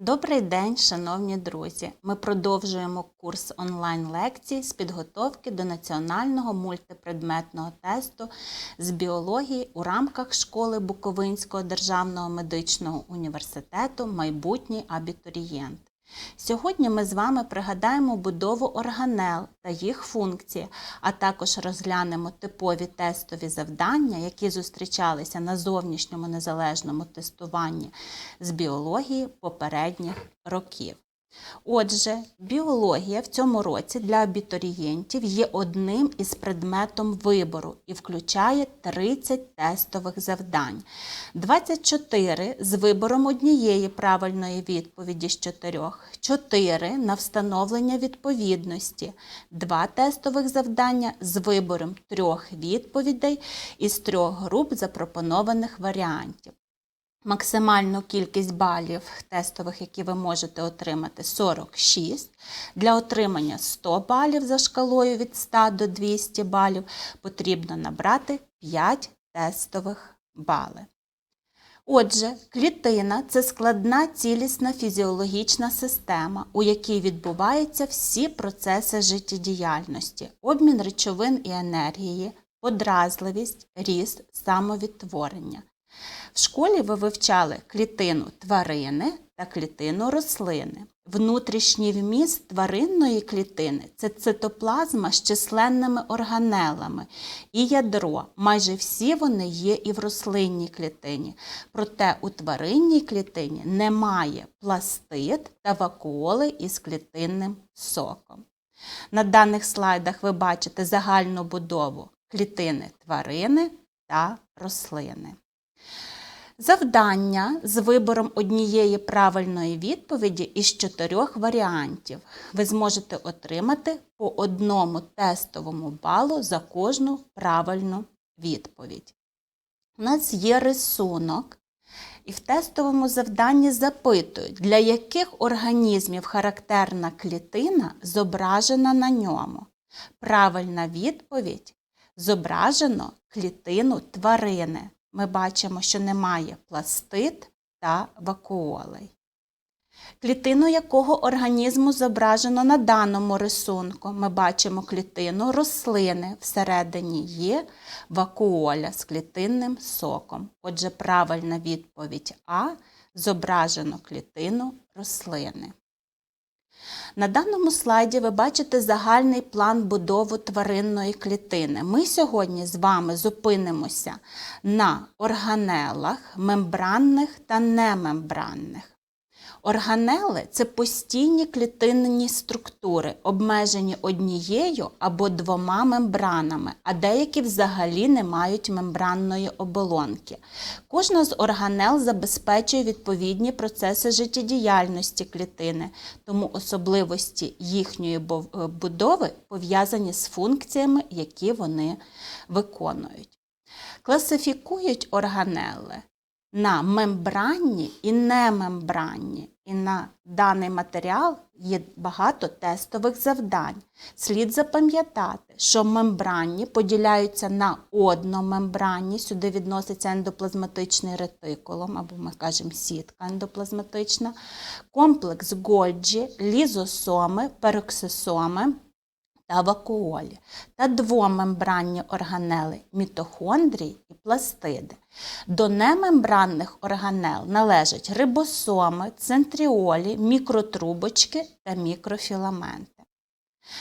Добрий день, шановні друзі! Ми продовжуємо курс онлайн-лекцій з підготовки до національного мультипредметного тесту з біології у рамках школи Буковинського державного медичного університету Майбутній абітурієнт. Сьогодні ми з вами пригадаємо будову органел та їх функції, а також розглянемо типові тестові завдання, які зустрічалися на зовнішньому незалежному тестуванні з біології попередніх років. Отже, біологія в цьому році для абітурієнтів є одним із предметом вибору і включає 30 тестових завдань, 24 з вибором однієї правильної відповіді з чотирьох, 4 на встановлення відповідності, 2 тестових завдання з вибором трьох відповідей із трьох груп запропонованих варіантів. Максимальну кількість балів тестових, які ви можете отримати, 46. Для отримання 100 балів за шкалою від 100 до 200 балів потрібно набрати 5 тестових бали. Отже, клітина це складна цілісна фізіологічна система, у якій відбуваються всі процеси життєдіяльності, обмін речовин і енергії, подразливість, ріст, самовідтворення. В школі ви вивчали клітину тварини та клітину рослини. Внутрішній вміст тваринної клітини це цитоплазма з численними органелами і ядро. Майже всі вони є і в рослинній клітині. Проте у тваринній клітині немає пластид та вакуоли із клітинним соком. На даних слайдах ви бачите загальну будову клітини тварини та рослини. Завдання з вибором однієї правильної відповіді із чотирьох варіантів. Ви зможете отримати по одному тестовому балу за кожну правильну відповідь. У нас є рисунок, і в тестовому завданні запитують, для яких організмів характерна клітина зображена на ньому. Правильна відповідь зображено клітину тварини ми бачимо, що немає пластид та вакуолей. Клітину якого організму зображено на даному рисунку. Ми бачимо клітину рослини. Всередині є вакуоля з клітинним соком. Отже, правильна відповідь А зображено клітину рослини. На даному слайді ви бачите загальний план будови тваринної клітини. Ми сьогодні з вами зупинимося на органелах мембранних та немембранних. Органели це постійні клітинні структури, обмежені однією або двома мембранами, а деякі взагалі не мають мембранної оболонки. Кожна з органел забезпечує відповідні процеси життєдіяльності клітини, тому особливості їхньої е, будови пов'язані з функціями, які вони виконують. Класифікують органели на мембранні і немембранні. І на даний матеріал є багато тестових завдань. Слід запам'ятати, що мембранні поділяються на одномембранні, сюди відноситься ендоплазматичний ретикулум, або ми кажемо сітка ендоплазматична, комплекс Гольджі, лізосоми, пероксисоми та вакуолі та двомембранні органели мітохондрії і пластиди. До немембранних органел належать рибосоми, центріолі, мікротрубочки та мікрофіламенти.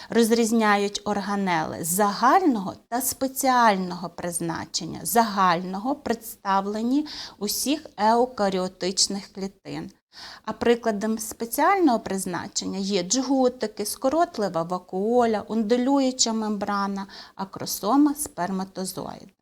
Розрізняють органели загального та спеціального призначення, загального представлені усіх еукаріотичних клітин, а прикладом спеціального призначення є джгутики, скоротлива вакуоля, ундулююча мембрана, акросома сперматозоїда.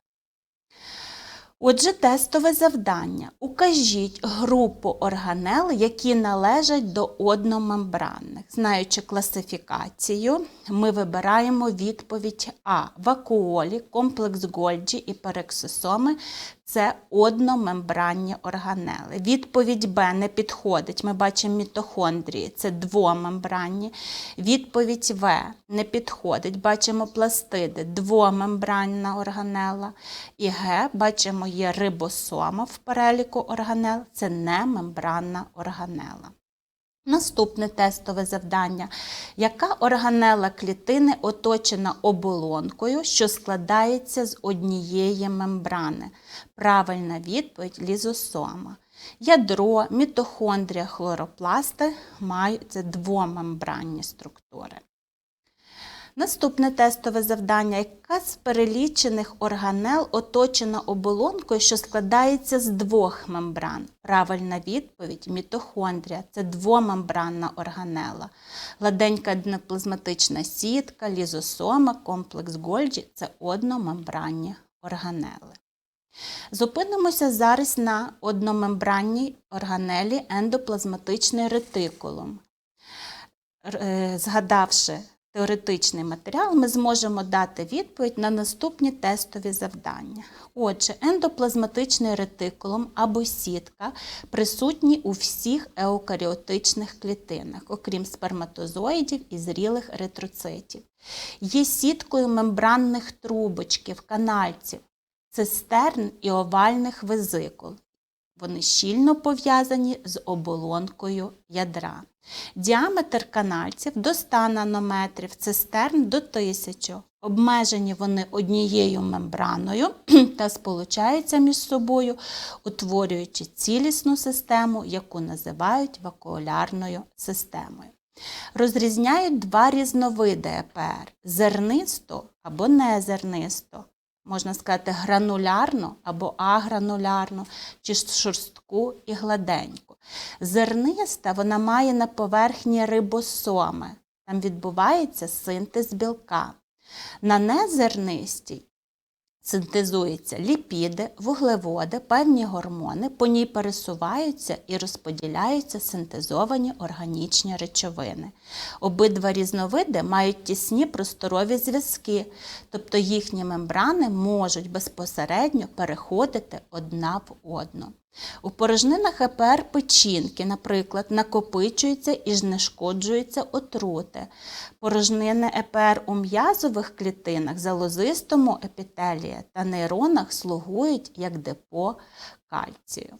Отже, тестове завдання. Укажіть групу органел, які належать до одномембранних. Знаючи класифікацію, ми вибираємо відповідь А. Вакуолі, комплекс Гольджі і перексосоми це одномембранні органели. Відповідь Б не підходить. Ми бачимо мітохондрії, це двомембранні. Відповідь В не підходить. Бачимо пластиди, двомембранна органела. І Г бачимо є рибосома в переліку органел, це немембранна органела. Наступне тестове завдання. Яка органела клітини оточена оболонкою, що складається з однієї мембрани? Правильна відповідь лізосома. Ядро, мітохондрія, хлоропласти мають двомембранні структури. Наступне тестове завдання. Яка з перелічених органел оточена оболонкою, що складається з двох мембран? Правильна відповідь мітохондрія це двомембранна органела. Гладенька одноплазматична сітка, лізосома, комплекс Гольджі це одномембранні органели. Зупинимося зараз на одномембранній органелі ендоплазматичний ретикулум. Е, Згадавши теоретичний матеріал, ми зможемо дати відповідь на наступні тестові завдання. Отже, ендоплазматичний ретикулум або сітка присутній у всіх еукаріотичних клітинах, окрім сперматозоїдів і зрілих еритроцитів. Є сіткою мембранних трубочків, канальців, цистерн і овальних везикул. Вони щільно пов'язані з оболонкою ядра. Діаметр канальців до 100 нанометрів, цистерн до 1000. Обмежені вони однією мембраною та сполучаються між собою, утворюючи цілісну систему, яку називають вакуолярною системою. Розрізняють два різновиди ЕПР зернисто або незернисто можна сказати, гранулярну або агранулярну, чи шорстку і гладеньку. Зерниста вона має на поверхні рибосоми. Там відбувається синтез білка. На незернистій синтезуються ліпіди, вуглеводи, певні гормони, по ній пересуваються і розподіляються синтезовані органічні речовини. Обидва різновиди мають тісні просторові зв'язки, тобто їхні мембрани можуть безпосередньо переходити одна в одну. У порожнинах ЕПР печінки, наприклад, накопичуються і знешкоджуються отрути. Порожнини ЕПР у м'язових клітинах, залозистому епітелії та нейронах слугують як депо кальцію.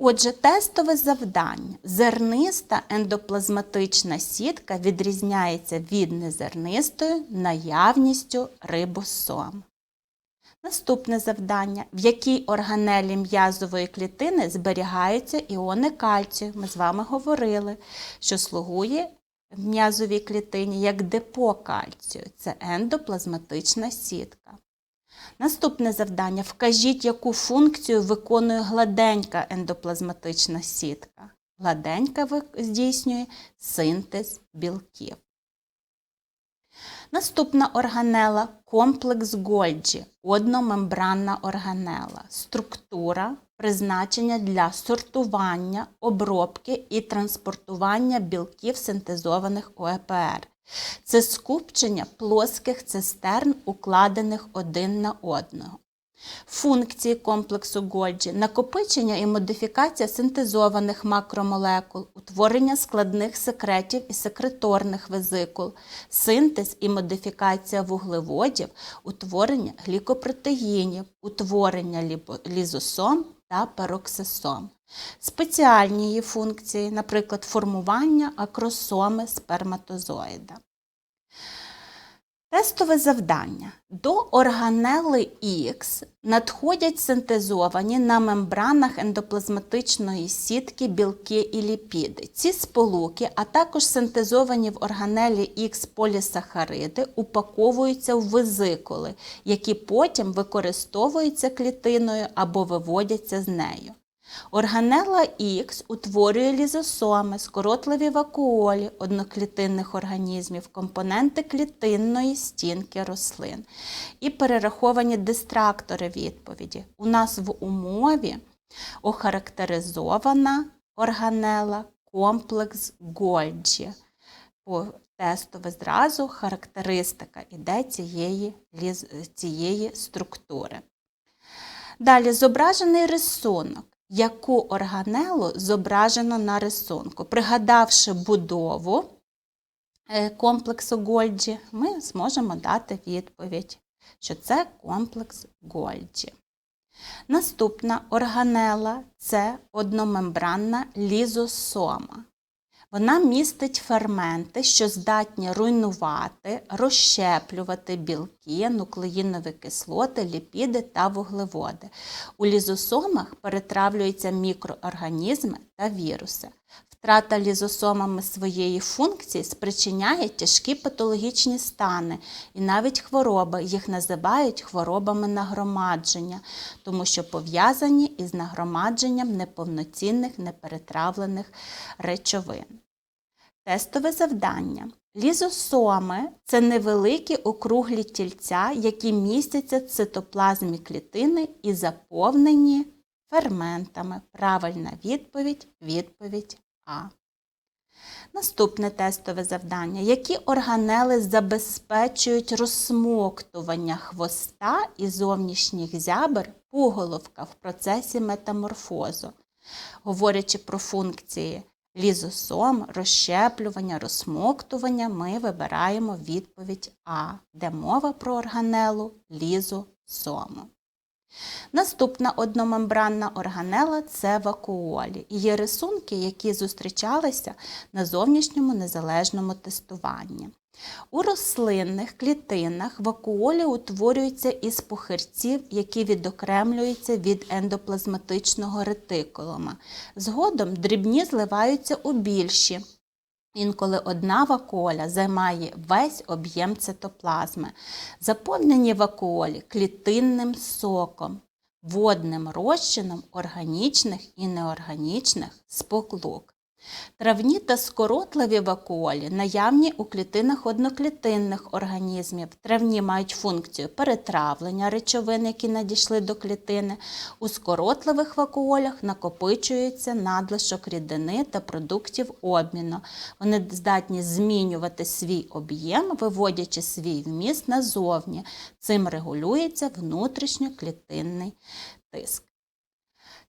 Отже, тестове завдання. Зерниста ендоплазматична сітка відрізняється від незернистої наявністю рибосом. Наступне завдання. В якій органелі м'язової клітини зберігаються іони кальцію? Ми з вами говорили, що слугує в м'язовій клітині як депо кальцію. Це ендоплазматична сітка. Наступне завдання. Вкажіть, яку функцію виконує гладенька ендоплазматична сітка. Гладенька здійснює синтез білків. Наступна органела комплекс Гольджі, одномембранна органела. Структура призначення для сортування, обробки і транспортування білків синтезованих ОЕПР. Це скупчення плоских цистерн, укладених один на одного. Функції комплексу Гольджі – накопичення і модифікація синтезованих макромолекул, утворення складних секретів і секреторних везикул, синтез і модифікація вуглеводів, утворення глікопротеїнів, утворення лізосом та пероксисом. Спеціальні її функції, наприклад, формування акросоми сперматозоїда. Тестове завдання. До органели Х надходять синтезовані на мембранах ендоплазматичної сітки білки і ліпіди. Ці сполуки, а також синтезовані в органелі Х полісахариди, упаковуються в везикули, які потім використовуються клітиною або виводяться з нею. Органела Х утворює лізосоми, скоротливі вакуолі одноклітинних організмів, компоненти клітинної стінки рослин і перераховані дистрактори відповіді. У нас в умові охарактеризована органела комплекс Гольджі. По тестове зразу характеристика іде цієї, цієї структури. Далі зображений рисунок. Яку органелу зображено на рисунку? Пригадавши будову е, комплексу Гольджі, ми зможемо дати відповідь, що це комплекс Гольджі. Наступна органела це одномембранна лізосома. Вона містить ферменти, що здатні руйнувати, розщеплювати білки, нуклеїнові кислоти, ліпіди та вуглеводи. У лізосомах перетравлюються мікроорганізми та віруси. Втрата лізосомами своєї функції спричиняє тяжкі патологічні стани і навіть хвороби. Їх називають хворобами нагромадження, тому що пов'язані із нагромадженням неповноцінних неперетравлених речовин. Тестове завдання. Лізосоми це невеликі округлі тільця, які містяться в цитоплазмі клітини і заповнені ферментами. Правильна відповідь відповідь А. Наступне тестове завдання. Які органели забезпечують розсмоктування хвоста і зовнішніх зябр пуголовка в процесі метаморфозу? Говорячи про функції лізосом, розщеплювання, розсмоктування, ми вибираємо відповідь А, де мова про органелу лізосому. Наступна одномембранна органела це вакуолі. Є рисунки, які зустрічалися на зовнішньому незалежному тестуванні. У рослинних клітинах вакуолі утворюються із пухирців, які відокремлюються від ендоплазматичного ретикулума. Згодом дрібні зливаються у більші. Інколи одна вакуоля займає весь об'єм цитоплазми. Заповнені вакуолі клітинним соком, водним розчином органічних і неорганічних сполук. Травні та скоротливі вакуолі наявні у клітинах одноклітинних організмів. Травні мають функцію перетравлення речовин, які надійшли до клітини. У скоротливих вакуолях накопичується надлишок рідини та продуктів обміну. Вони здатні змінювати свій об'єм, виводячи свій вміст назовні. Цим регулюється внутрішньоклітинний тиск.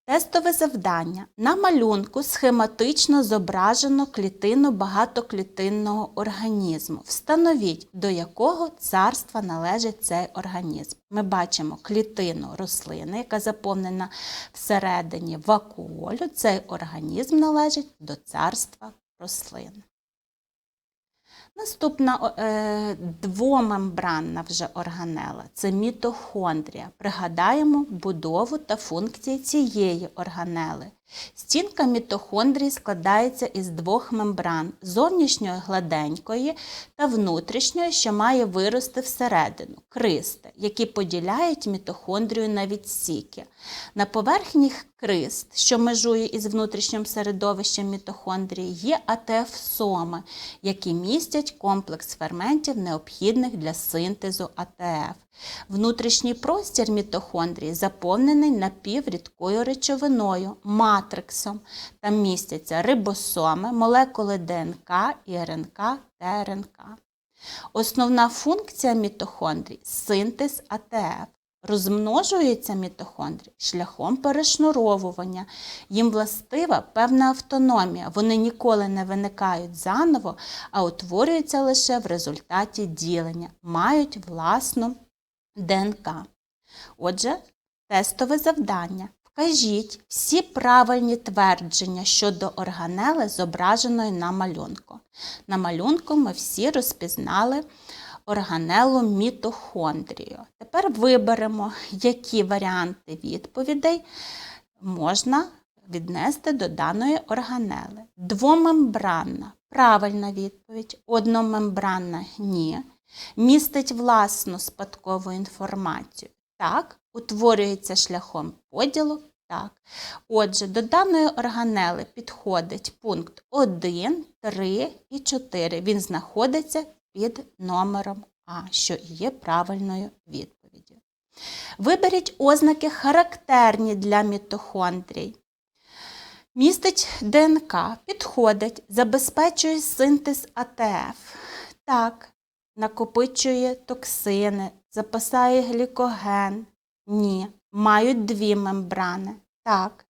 Тестове завдання. На малюнку схематично зображено клітину багатоклітинного організму. Встановіть, до якого царства належить цей організм. Ми бачимо клітину рослини, яка заповнена всередині вакуолю. Цей організм належить до царства рослин. Наступна е, двомембранна вже органела це мітохондрія. Пригадаємо будову та функції цієї органели. Стінка мітохондрії складається із двох мембран зовнішньої гладенької та внутрішньої, що має вирости всередину, кристи, які поділяють мітохондрію на відсіки. На поверхні крист, що межує із внутрішнім середовищем мітохондрії, є АТФ-соми, які містять комплекс ферментів, необхідних для синтезу АТФ. Внутрішній простір мітохондрії заповнений напіврідкою речовиною, матриксом. Там містяться рибосоми, молекули ДНК, РНК та РНК. Основна функція мітохондрій синтез АТФ. Розмножуються мітохондрії шляхом перешнуровування. Їм властива певна автономія. Вони ніколи не виникають заново, а утворюються лише в результаті ділення, мають власну ДНК. Отже, тестове завдання. Вкажіть всі правильні твердження щодо органели, зображеної на малюнку. На малюнку ми всі розпізнали органелу мітохондрію. Тепер виберемо, які варіанти відповідей можна віднести до даної органели. Двомембранна правильна відповідь, одномембранна ні. Містить власну спадкову інформацію. Так, утворюється шляхом поділу. Так. Отже, до даної органели підходить пункт 1, 3 і 4. Він знаходиться під номером А, що є правильною відповіддю. Виберіть ознаки характерні для мітохондрій. Містить ДНК, підходить, забезпечує синтез АТФ. Так, накопичує токсини, запасає глікоген. Ні. Мають дві мембрани. Так.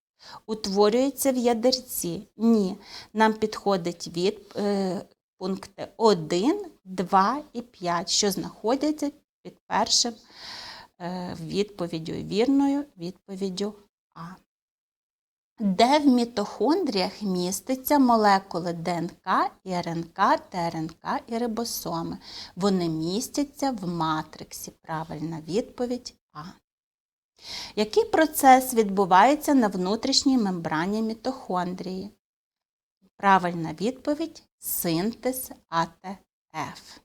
Утворюються в ядерці. Ні. Нам підходить від е, пункти 1, 2 і 5, що знаходяться під першим е, відповіддю вірною відповіддю А. де в мітохондріях містяться молекули ДНК РНК, ТРНК і рибосоми. Вони містяться в матриксі. Правильна відповідь А. Який процес відбувається на внутрішній мембрані мітохондрії? Правильна відповідь синтез АТФ.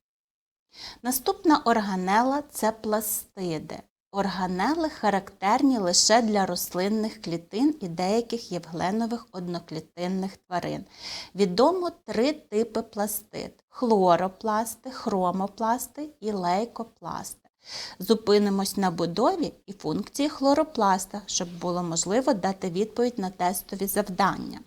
Наступна органела це пластиди. Органели характерні лише для рослинних клітин і деяких євгленових одноклітинних тварин. Відомо три типи пластид: хлоропласти, хромопласти і лейкопласти. Зупинимось на будові і функції хлоропласта, щоб було можливо дати відповідь на тестові завдання.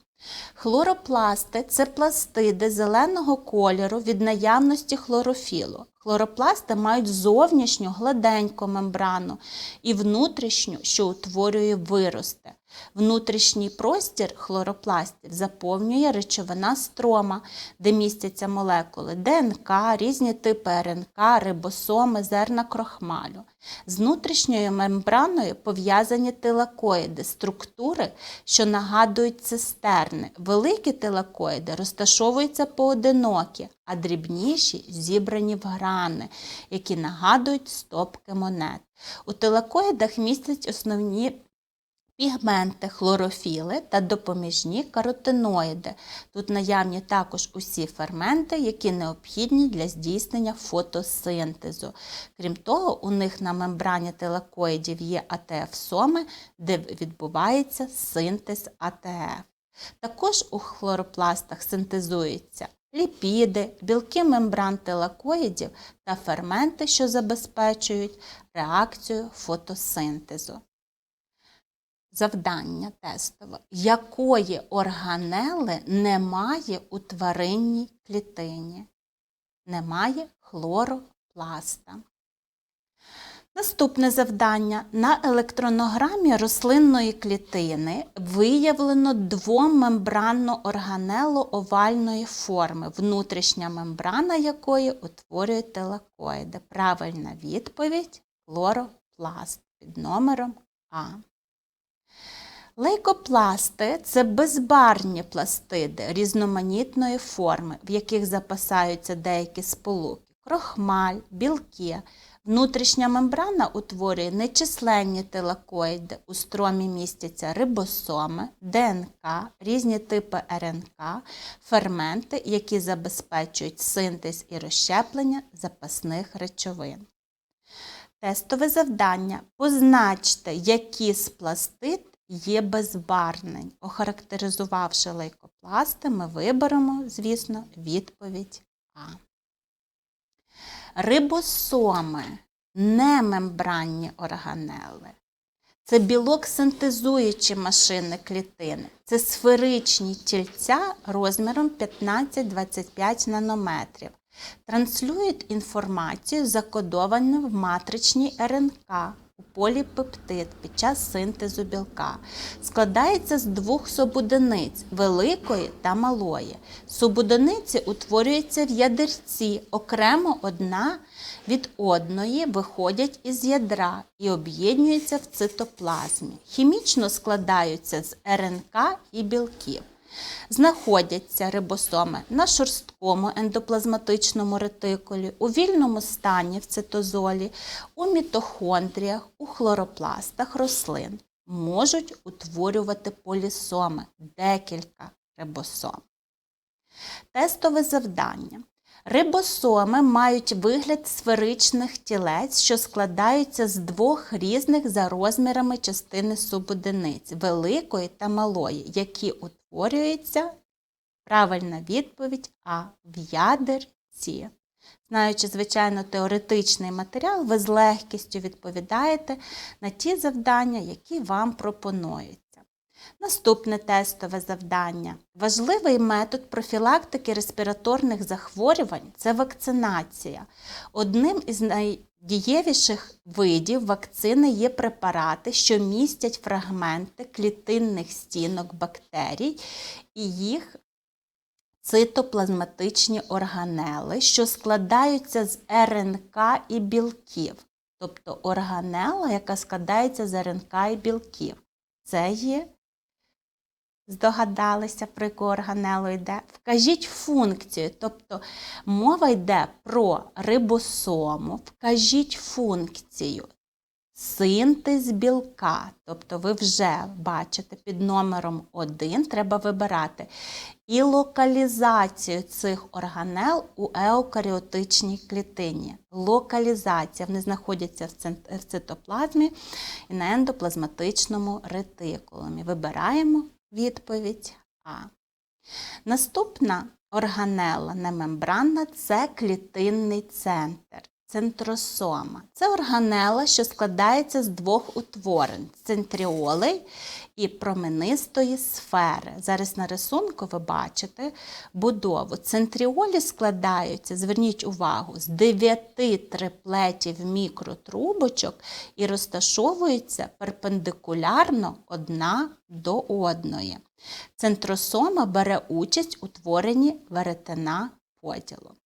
Хлоропласти це пластиди зеленого кольору від наявності хлорофілу. Хлоропласти мають зовнішню гладеньку мембрану і внутрішню, що утворює вирости. Внутрішній простір хлоропластів заповнює речовина строма, де містяться молекули ДНК, різні типи РНК, рибосоми, зерна крохмалю. З внутрішньою мембраною пов'язані тилакоїди, структури, що нагадують цистерни. Великі тилакоїди розташовуються поодинокі, а дрібніші зібрані в грани, які нагадують стопки монет. У тилакоїдах містять основні пігменти, хлорофіли та допоміжні каротиноїди. Тут наявні також усі ферменти, які необхідні для здійснення фотосинтезу. Крім того, у них на мембрані тилакоїдів є АТФ-соми, де відбувається синтез АТФ. Також у хлоропластах синтезуються ліпіди, білки мембран тилакоїдів та ферменти, що забезпечують реакцію фотосинтезу. Завдання тестове. Якої органели немає у тваринній клітині? Немає хлоропласта. Наступне завдання. На електронограмі рослинної клітини виявлено двомембранну органелу овальної форми, внутрішня мембрана якої утворює телакоїди. Правильна відповідь хлоропласт під номером А. Лейкопласти це безбарвні пластиди різноманітної форми, в яких запасаються деякі сполуки, крохмаль, білки. Внутрішня мембрана утворює нечисленні тилакоїди, у стромі містяться рибосоми, ДНК, різні типи РНК, ферменти, які забезпечують синтез і розщеплення запасних речовин. Тестове завдання. Позначте, які з пластид є безбарвнень. Охарактеризувавши лейкопласти, ми виберемо, звісно, відповідь А. Рибосоми немембранні органели. Це білок синтезуючі машини клітини. Це сферичні тільця розміром 15-25 нанометрів. Транслюють інформацію, закодовану в матричній РНК поліпептид під час синтезу білка. Складається з двох субодиниць великої та малої. Субодиниці утворюються в ядерці, окремо одна від одної виходять із ядра і об'єднуються в цитоплазмі. Хімічно складаються з РНК і білків. Знаходяться рибосоми на шорсткому ендоплазматичному ретикулі, у вільному стані в цитозолі, у мітохондріях, у хлоропластах рослин. Можуть утворювати полісоми декілька рибосом. Тестове завдання. Рибосоми мають вигляд сферичних тілець, що складаються з двох різних за розмірами частини субодиниць великої та малої, які утворюються. Правильна відповідь А в ядерці. Знаючи, звичайно, теоретичний матеріал, ви з легкістю відповідаєте на ті завдання, які вам пропонують. Наступне тестове завдання. Важливий метод профілактики респіраторних захворювань це вакцинація. Одним із найдієвіших видів вакцини є препарати, що містять фрагменти клітинних стінок бактерій і їх цитоплазматичні органели, що складаються з РНК і білків. Тобто органела, яка складається з РНК і білків. Це є Здогадалися, про яку органелу йде. Вкажіть функцію, тобто мова йде про рибосому. Вкажіть функцію. Синтез білка, тобто ви вже бачите під номером 1 треба вибирати і локалізацію цих органел у еукаріотичній клітині. Локалізація вони знаходяться в цитоплазмі і на ендоплазматичному ретикулумі. Вибираємо відповідь А. Наступна органела немембранна це клітинний центр. Центросома. Це органела, що складається з двох утворень центріолей і променистої сфери. Зараз на рисунку ви бачите будову. Центріолі складаються, зверніть увагу, з дев'яти триплетів мікротрубочок і розташовуються перпендикулярно одна до одної. Центросома бере участь у творенні веретена поділу.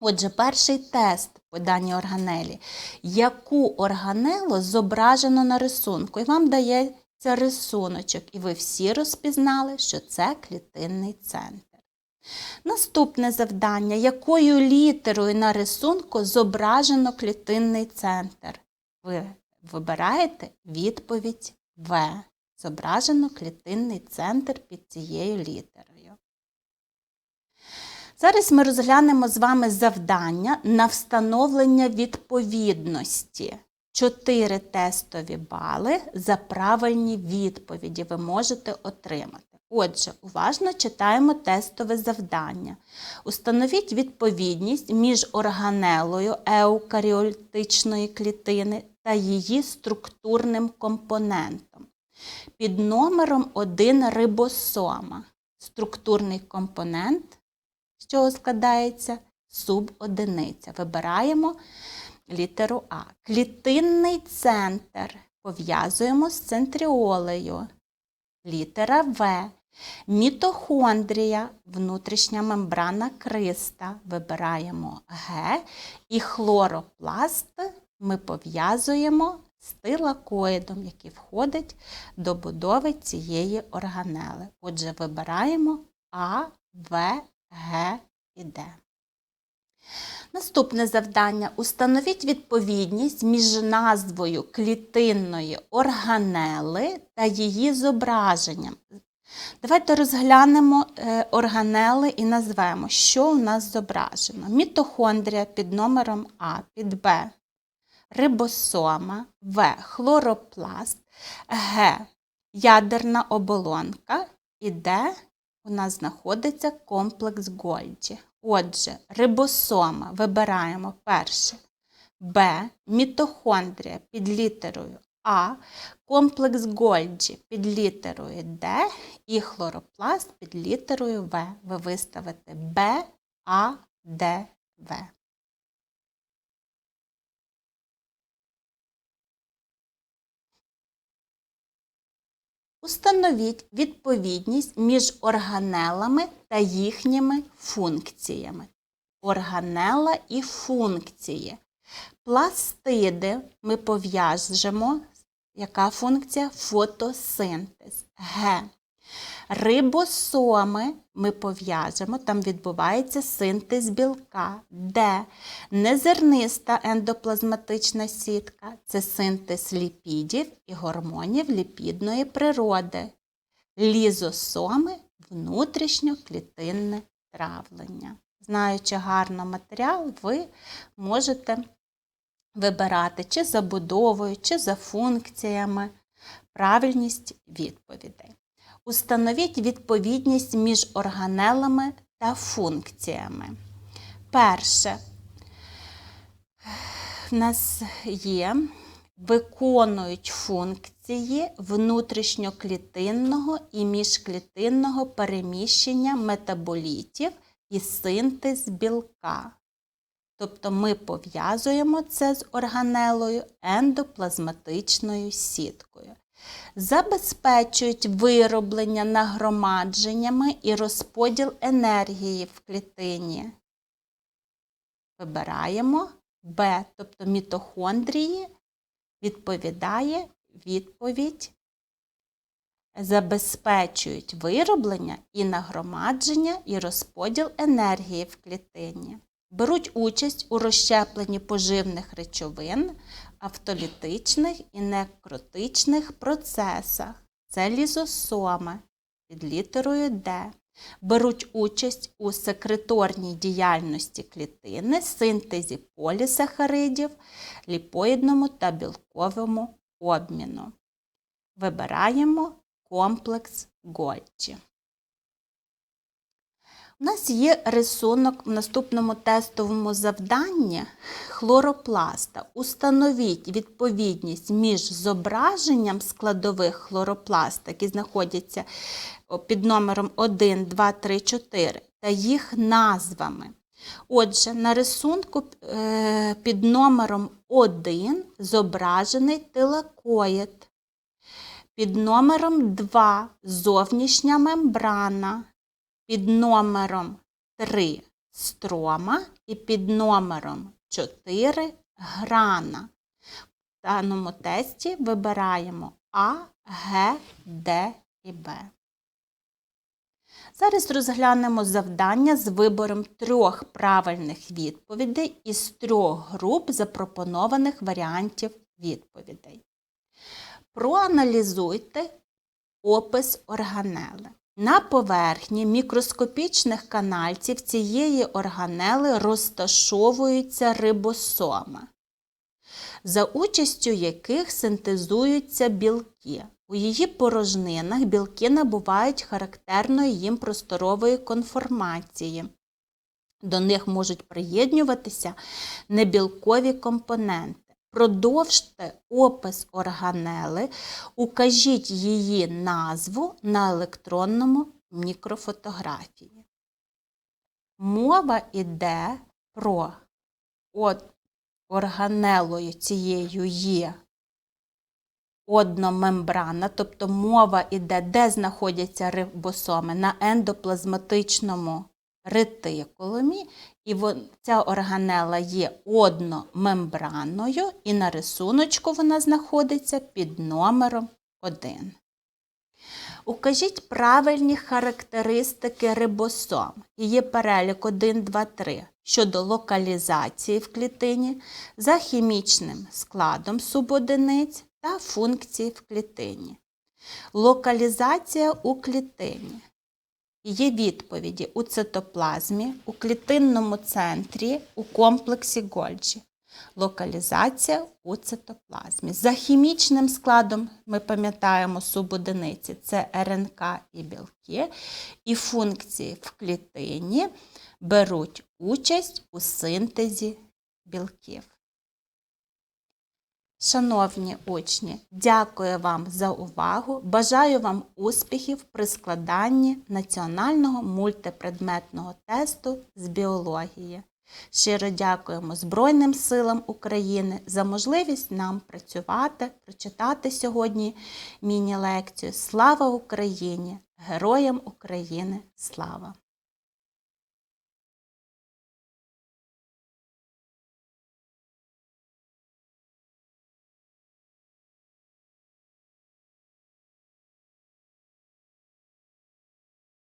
Отже, перший тест по даній органелі. Яку органелу зображено на рисунку? І вам дається рисуночок, і ви всі розпізнали, що це клітинний центр. Наступне завдання. Якою літерою на рисунку зображено клітинний центр? Ви вибираєте відповідь В. Зображено клітинний центр під цією літерою. Зараз ми розглянемо з вами завдання на встановлення відповідності. Чотири тестові бали за правильні відповіді ви можете отримати. Отже, уважно читаємо тестове завдання. Установіть відповідність між органелою еукаріотичної клітини та її структурним компонентом. Під номером 1 рибосома. Структурний компонент з чого складається субодиниця. Вибираємо літеру А. Клітинний центр пов'язуємо з центріолею. Літера В. Мітохондрія, внутрішня мембрана криста. Вибираємо Г. І хлоропласт ми пов'язуємо з тилакоїдом, який входить до будови цієї органели. Отже, вибираємо А, В, Г і Д. Наступне завдання. Установіть відповідність між назвою клітинної органели та її зображенням. Давайте розглянемо е, органели і назвемо, що у нас зображено. Мітохондрія під номером А, під Б, рибосома, В, хлоропласт, Г, ядерна оболонка і Д у нас знаходиться комплекс Гольджі. Отже, рибосома вибираємо перше. Б. Мітохондрія під літерою А, комплекс Гольджі під літерою Д і хлоропласт під літерою В. Ви виставите Б, А, Д, В. Установіть відповідність між органелами та їхніми функціями. Органела і функції. Пластиди ми пов'яжемо. Яка функція? Фотосинтез. Г. Рибосоми ми пов'яжемо, там відбувається синтез білка. Д. Незерниста ендоплазматична сітка це синтез ліпідів і гормонів ліпідної природи. Лізосоми внутрішньоклітинне травлення. Знаючи гарно матеріал, ви можете вибирати чи за будовою, чи за функціями правильність відповідей. Установіть відповідність між органелами та функціями. Перше, в нас є, виконують функції внутрішньоклітинного і міжклітинного переміщення метаболітів і синтез білка. Тобто ми пов'язуємо це з органелою ендоплазматичною сіткою забезпечують вироблення нагромадженнями і розподіл енергії в клітині. Вибираємо Б, тобто мітохондрії відповідає відповідь забезпечують вироблення і нагромадження і розподіл енергії в клітині. Беруть участь у розщепленні поживних речовин, автолітичних і некротичних процесах. Це лізосоми під літерою Д. Беруть участь у секреторній діяльності клітини, синтезі полісахаридів, ліпоїдному та білковому обміну. Вибираємо комплекс Гольчі. У нас є рисунок в наступному тестовому завданні хлоропласта. Установіть відповідність між зображенням складових хлоропласта, які знаходяться під номером 1, 2, 3, 4, та їх назвами. Отже, на рисунку е, під номером 1 зображений тилакоїд. Під номером 2 зовнішня мембрана, під номером 3 строма і під номером 4 грана. В даному тесті вибираємо А, Г, Д і Б. Зараз розглянемо завдання з вибором трьох правильних відповідей із трьох груп запропонованих варіантів відповідей. Проаналізуйте опис органели. На поверхні мікроскопічних канальців цієї органели розташовуються рибосоми, за участю яких синтезуються білки. У її порожнинах білки набувають характерної їм просторової конформації. До них можуть приєднюватися небілкові компоненти. Продовжте опис органели, укажіть її назву на електронному мікрофотографії. Мова йде про от органелою цією є одномембрана, тобто мова йде, де знаходяться рибосоми на ендоплазматичному ретикулумі, і ця органела є одномембранною, і на рисуночку вона знаходиться під номером 1. Укажіть правильні характеристики рибосом. Її перелік 1, 2, 3 щодо локалізації в клітині за хімічним складом субодиниць та функції в клітині. Локалізація у клітині. Є відповіді у цитоплазмі, у клітинному центрі, у комплексі Гольджі. Локалізація у цитоплазмі. За хімічним складом, ми пам'ятаємо субодиниці, це РНК і білки, і функції в клітині беруть участь у синтезі білків. Шановні учні, дякую вам за увагу. Бажаю вам успіхів при складанні національного мультипредметного тесту з біології. Щиро дякуємо Збройним силам України за можливість нам працювати, прочитати сьогодні міні-лекцію Слава Україні! Героям України! Слава!